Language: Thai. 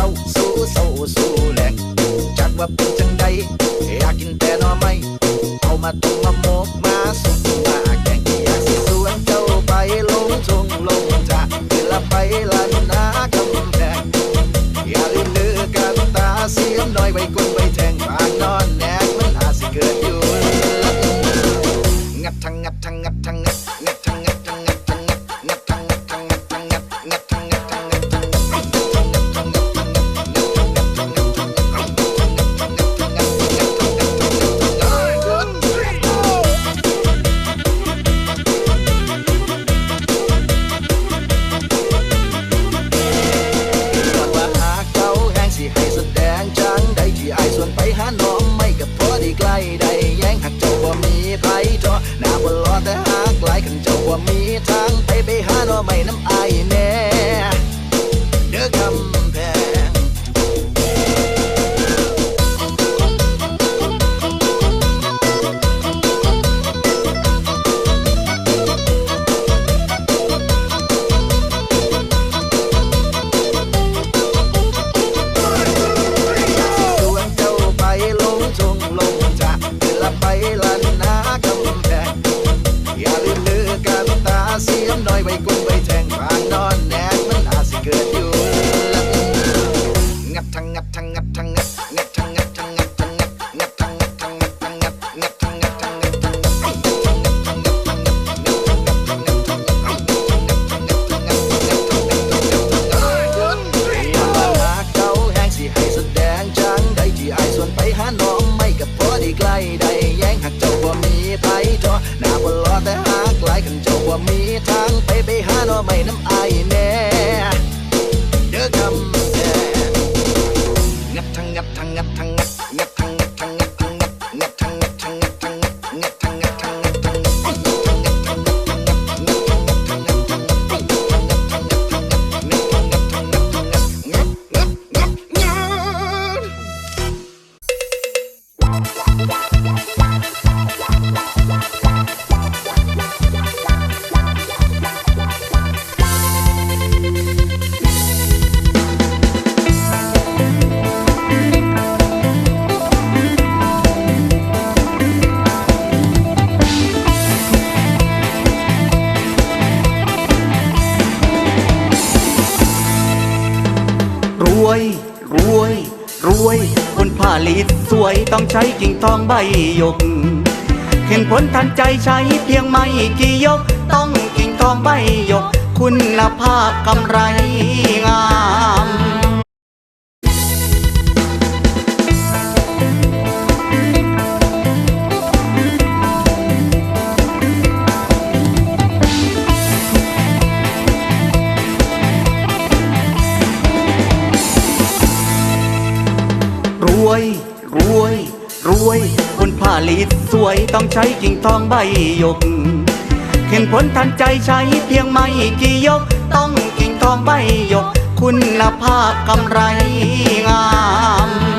้าสู้สู้สู้แหลกจัดว่าเป็นจังใดอยากกินแต่หน่อไม้เอามาต้มมาโมกมาส พอดีใกล้ได้แย้งหักเจ้าบ่มีไผจอหน้าบ่รอแต่หากหลายขันเจ้าบ่มีทางไปไปหาน้อไม่น้ำอายแน่ ว่ามีทางไปไปหาน้อไม่น้ำอายแน่ วยรวยรวยผลผลิดสวยต้องใช้กิ่งทองใบหยก เห็นผลทันใจใช้เพียงไม่กี่ยก ต้องกิ่งทองใบหยก คุณภาพกำไรงาม วย รวยผลผลิตสวยต้องใช้กิ่งทองใบหยก เห็นผลทันใจใช้เพียงไม่กี่ยก ต้องกิ่งทองใบหยก คุณภาพกำไรงาม